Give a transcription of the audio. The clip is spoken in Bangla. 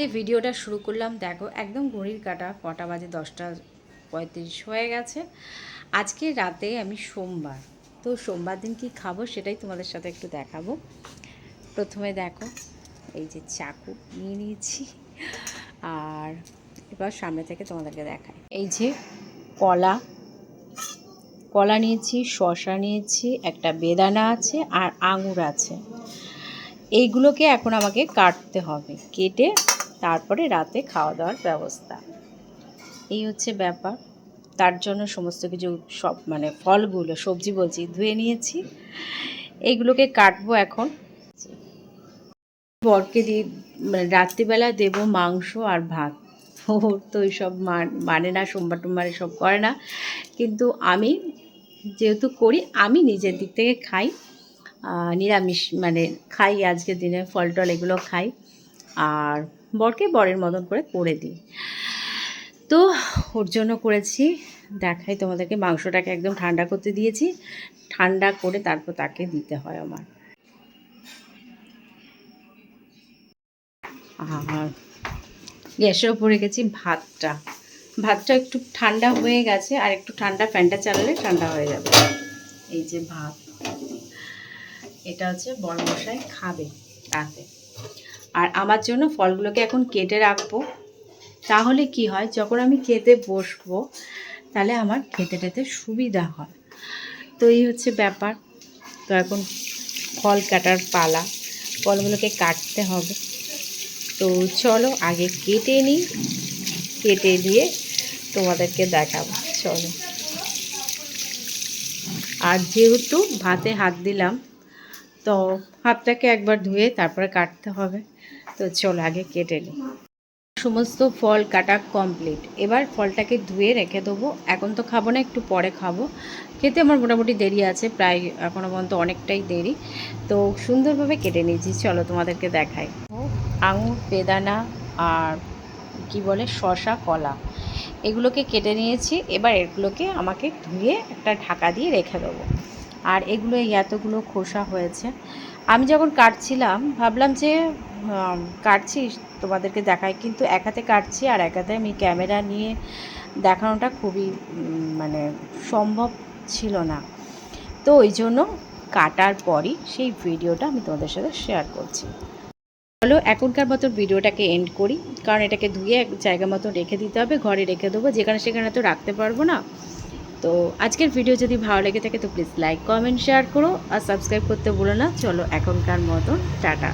এই ভিডিওটা শুরু করলাম, দেখো, একদম ঘড়ির কাটা, কটা বাজে দশটা পঁয়ত্রিশ হয়ে গেছে। আজকে রাতে আমি সোমবার, তো সোমবার দিন কি খাব সেটাই তোমাদের সাথে একটু দেখাবো। প্রথমে দেখো, এই যে চাকু নিয়ে নিয়েছি, আর এবার সামনে থেকে তোমাদেরকে দেখাই। এই যে কলা কলা নিয়েছি শশা নিয়েছি, একটা বেদানা আছে, আর আঙুর আছে। এইগুলোকে এখন আমাকে কাটতে হবে, কেটে তারপরে রাতে খাওয়া দাওয়ার ব্যবস্থা। এই হচ্ছে ব্যাপার। তার জন্য সমস্ত কিছু সব মানে ফলগুলো, সবজি বলছি, ধুয়ে নিয়েছি। এইগুলোকে কাটবো এখন। বরকে দিয়ে মানে রাত্রিবেলা দেব মাংস আর ভাত। ওর তো এইসব মান- না, সোমবার টোমবার এসব করে না। কিন্তু আমি যেহেতু করি, আমি নিজের দিক থেকে খাই। নিরামিষ মানে খাই আজকের দিনে ফল টল এগুলো খাই। আর বরকে বরের মতন করে করে দিই। তো ওর জন্য করেছি, দেখাই তোমাদেরকে মাংসটাকে একদম ঠান্ডা করতে দিয়েছি। ঠান্ডা করে তারপর তাকে দিতে হয় আমার। আর গ্যাসের ওপরে গেছি ভাতটা। ভাতটা একটু ঠান্ডা হয়ে গেছে, আর একটু ঠান্ডা ফ্যানটা চালালে ঠান্ডা হয়ে যাবে। এই যে ভাত। এটা হচ্ছে বড় মশাই খাবে রাতে আর আমার জন্য ফলগুলোকে এখন কেটে রাখব। তাহলে কি হয়, যখন আমি খেতে বসবো, তাহলে আমার খেতে টেতে সুবিধা হয়। তো এই হচ্ছে ব্যাপার। তো এখন ফল কাটার পালা, ফলগুলোকে কাটতে হবে। তো চলো আগে কেটে নিই, কেটে দিয়ে তোমাদেরকে দেখাবো। চলো। আর যেহেতু ভাতে হাত দিলাম তো হাতটাকে একবার ধুয়ে তারপরে কাটতে হবে। তো চল আগে কেটে নিই। সমস্ত ফল কাটা কমপ্লিট এবার ফলটাকে ধুয়ে রেখে দেবো। এখন তো খাব না, একটু পরে খাব। খেতে আমার মোটামুটি দেরি আছে, প্রায় এখনও পর্যন্ত অনেকটাই দেরি। তো সুন্দরভাবে কেটে নিয়েছি। চলো তোমাদেরকে দেখাই। আঙুর, বেদানা আর কি বলে শশা কলা, এগুলোকে কেটে নিয়েছি। এবার এগুলোকে আমাকে ধুয়ে একটা ঢাকা দিয়ে রেখে দেবো। আর এগুলো এই এতগুলো খোসা হয়েছে। আমি যখন কাটছিলাম, ভাবলাম যে কাটছি তোমাদেরকে দেখাই। কিন্তু এক হাতে কাটছি আর এক হাতে আমি ক্যামেরা নিয়ে দেখানোটা খুবই মানে সম্ভব ছিল না। তো ওই জন্য কাটার পরই সেই ভিডিওটা আমি তোমাদের সাথে শেয়ার করছি। চলো, এখনকার মতো ভিডিওটাকে এন্ড করি। কারণ এটাকে ধুয়ে এক জায়গা মতো রেখে দিতে হবে, ঘরে রেখে দেবো। যেখানে সেখানে তো রাখতে পারব না। তো আজকের ভিডিও যদি ভালো লেগে থাকে তো প্লিজ লাইক কমেন্ট শেয়ার করো আর সাবস্ক্রাইব করতে ভুলো না। চলো এখনকার মতন, টাটা।